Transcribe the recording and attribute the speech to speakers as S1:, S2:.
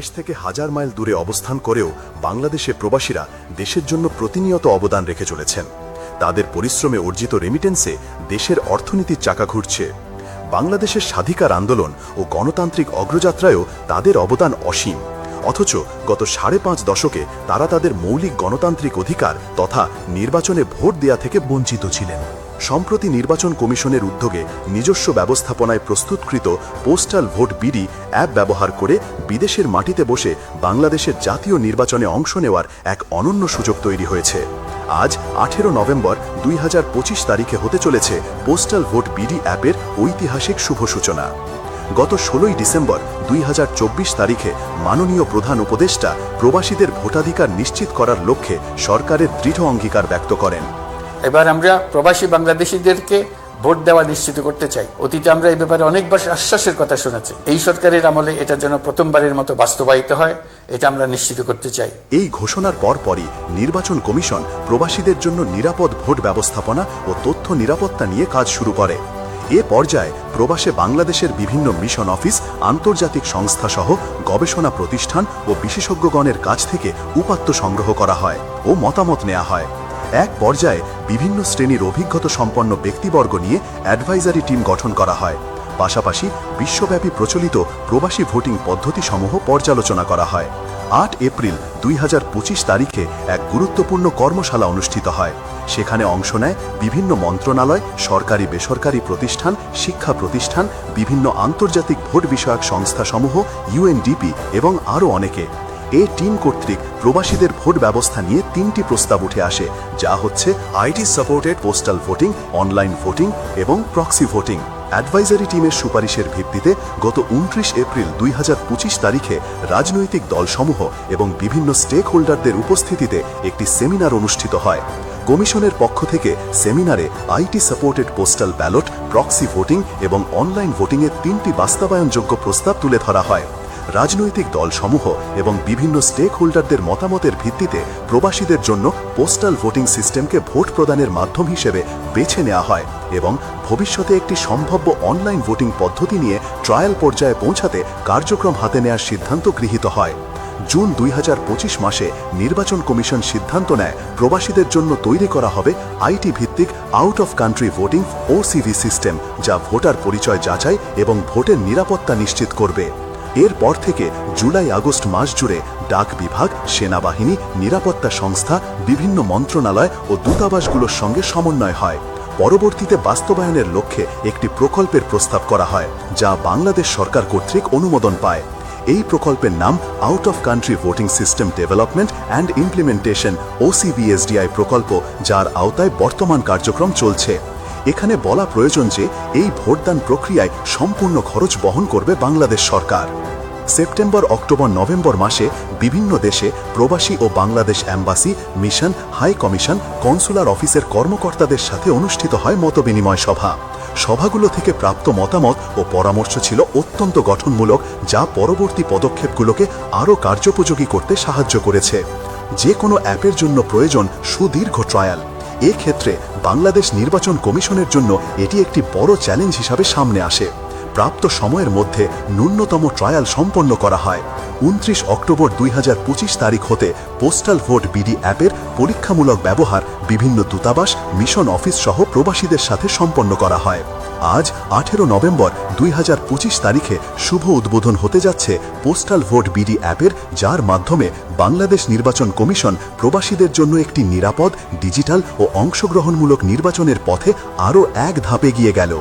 S1: দেশ থেকে হাজার মাইল দূরে অবস্থান করেও বাংলাদেশে প্রবাসীরা দেশের জন্য প্রতিনিয়ত অবদান রেখে চলেছেন। তাদের পরিশ্রমে অর্জিত রেমিটেন্সে দেশের অর্থনীতির চাকা ঘুরছে। বাংলাদেশের স্বাধিকার আন্দোলন ও গণতান্ত্রিক অগ্রযাত্রায়ও তাদের অবদান অসীম। অথচ গত সাড়ে পাঁচ দশকে তারা তাদের মৌলিক গণতান্ত্রিক অধিকার তথা নির্বাচনে ভোট দেয়া থেকে বঞ্চিত ছিলেন। সম্প্রতি নির্বাচন কমিশনের উদ্যোগে নিজস্ব ব্যবস্থাপনায় প্রস্তুতকৃত পোস্টাল ভোট বিডি অ্যাপ ব্যবহার করে বিদেশের মাটিতে বসে বাংলাদেশের জাতীয় নির্বাচনে অংশ নেওয়ার এক অনন্য সুযোগ তৈরি হয়েছে। আজ আঠেরো নভেম্বর দুই হাজার পঁচিশ তারিখে হতে চলেছে পোস্টাল ভোট বিডি অ্যাপের ঐতিহাসিক শুভ সূচনা। গত ষোলোই ডিসেম্বর দুই হাজার চব্বিশ তারিখে মাননীয় প্রধান উপদেষ্টা প্রবাসীদের ভোটাধিকার নিশ্চিত করার লক্ষ্যে সরকারের দৃঢ় অঙ্গীকার ব্যক্ত করেন।
S2: এবার আমরা প্রবাসী বাংলাদেশিদেরকে ভোট দেওয়া নিশ্চিত করতে চাই। অতীতে আমরা এই ব্যাপারে অনেকবার আশ্বাসের কথা শুনেছি। এই সরকারের আমলে এটা যেন প্রথমবারের মতো বাস্তবায়িত হয়, এটা আমরা নিশ্চিত করতে চাই।
S1: এই ঘোষণার পরপরই নির্বাচন কমিশন প্রবাসীদের জন্য নিরাপদ ভোট ব্যবস্থাপনা ও তথ্য নিরাপত্তা নিয়ে কাজ শুরু করে। এ পর্যায়ে প্রবাসে বাংলাদেশের বিভিন্ন মিশন অফিস, আন্তর্জাতিক সংস্থা সহ গবেষণা প্রতিষ্ঠান ও বিশেষজ্ঞগণের কাছ থেকে উপাত্ত সংগ্রহ করা হয় ও মতামত নেওয়া হয়। এক পর্যায়ে বিভিন্ন শ্রেণির অভিজ্ঞতা সম্পন্ন ব্যক্তিবর্গ নিয়ে অ্যাডভাইজারি টিম গঠন করা হয়। পাশাপাশি বিশ্বব্যাপী প্রচলিত প্রবাসী ভোটিং পদ্ধতিসমূহ পর্যালোচনা করা হয়। আট এপ্রিল দুই হাজার পঁচিশ তারিখে এক গুরুত্বপূর্ণ কর্মশালা অনুষ্ঠিত হয়। সেখানে অংশ নেয় বিভিন্ন মন্ত্রণালয়, সরকারি বেসরকারি প্রতিষ্ঠান, শিক্ষা প্রতিষ্ঠান, বিভিন্ন আন্তর্জাতিক ভোট বিষয়ক সংস্থাসমূহ ইউএনডিপি এবং আরও অনেকে। এ টিম কর্তৃক প্রবাসীদের ভোট ব্যবস্থা নিয়ে তিনটি প্রস্তাব উঠে আসে, যা হচ্ছে IT supported postal voting, online voting এবং প্রক্সি ভোটিং। অ্যাডভাইজারি টিমের সুপারিশের ভিত্তিতে গত উনত্রিশ এপ্রিল দুই হাজার পঁচিশ তারিখে রাজনৈতিক দলসমূহ এবং বিভিন্ন স্টেক হোল্ডারদের উপস্থিতিতে একটি সেমিনার অনুষ্ঠিত হয়। কমিশনের পক্ষ থেকে সেমিনারে IT supported postal ballot, proxy voting এবং অনলাইন ভোটিংয়ের তিনটি বাস্তবায়নযোগ্য প্রস্তাব তুলে ধরা হয়। রাজনৈতিক দলসমূহ এবং বিভিন্ন স্টেক হোল্ডারদের মতামতের ভিত্তিতে প্রবাসীদের জন্য পোস্টাল ভোটিং সিস্টেমকে ভোট প্রদানের মাধ্যম হিসেবে বেছে নেওয়া হয় এবং ভবিষ্যতে একটি সম্ভাব্য অনলাইন ভোটিং পদ্ধতি নিয়ে ট্রায়াল পর্যায়ে পৌঁছাতে কার্যক্রম হাতে নেওয়ার সিদ্ধান্ত গৃহীত হয়। জুন দুই হাজার পঁচিশ মাসে নির্বাচন কমিশন সিদ্ধান্ত নেয়, প্রবাসীদের জন্য তৈরি করা হবে আইটি ভিত্তিক out of country voting OCV system যা ভোটার পরিচয় যাচাই এবং ভোটের নিরাপত্তা নিশ্চিত করবে। এরপর থেকে জুলাই আগস্ট মাস জুড়ে ডাক বিভাগ, সেনাবাহিনী, নিরাপত্তা সংস্থা, বিভিন্ন মন্ত্রণালয় ও দূতাবাসগুলোর সঙ্গে সমন্বয় হয়। পরবর্তীতে বাস্তবায়নের লক্ষ্যে একটি প্রকল্পের প্রস্তাব করা হয়, যা বাংলাদেশ সরকার কর্তৃক অনুমোদন পায়। এই প্রকল্পের নাম out of country voting system development and implementation OCVSDI প্রকল্প, যার আওতায় বর্তমান কার্যক্রম চলছে। এখানে বলা প্রয়োজন যে এই ভোটদান প্রক্রিয়ায় সম্পূর্ণ খরচ বহন করবে বাংলাদেশ সরকার। সেপ্টেম্বর, অক্টোবর, নভেম্বর মাসে বিভিন্ন দেশে প্রবাসী ও Bangladesh embassy mission, high commission, consular অফিসের কর্মকর্তাদের সাথে অনুষ্ঠিত হয় মতবিনিময় সভা। সভাগুলো থেকে প্রাপ্ত মতামত ও পরামর্শ ছিল অত্যন্ত গঠনমূলক, যা পরবর্তী পদক্ষেপগুলোকে আরও কার্যোপযোগী করতে সাহায্য করেছে। যে কোনো অ্যাপের জন্য প্রয়োজন সুদীর্ঘ ট্রায়াল। এক্ষেত্রে বাংলাদেশ নির্বাচন কমিশনের জন্য এটি একটি বড় চ্যালেঞ্জ হিসাবে সামনে আসে। প্রাপ্ত সময়ের মধ্যে ন্যূনতম ট্রায়াল সম্পন্ন করা হয়। উনত্রিশ অক্টোবর দুই হাজার পঁচিশ তারিখ হতে পোস্টাল ভোট বিডি অ্যাপের পরীক্ষামূলক ব্যবহার বিভিন্ন দূতাবাস, মিশন অফিস সহ প্রবাসীদের সাথে সম্পন্ন করা হয়। আজ আঠেরো নভেম্বর দুই হাজার পঁচিশ তারিখে শুভ উদ্বোধন হতে যাচ্ছে পোস্টাল ভোট বিডি অ্যাপের, যার মাধ্যমে বাংলাদেশ নির্বাচন কমিশন প্রবাসীদের জন্য একটি নিরাপদ, ডিজিটাল ও অংশগ্রহণমূলক নির্বাচনের পথে আরও এক ধাপে গিয়ে গেল।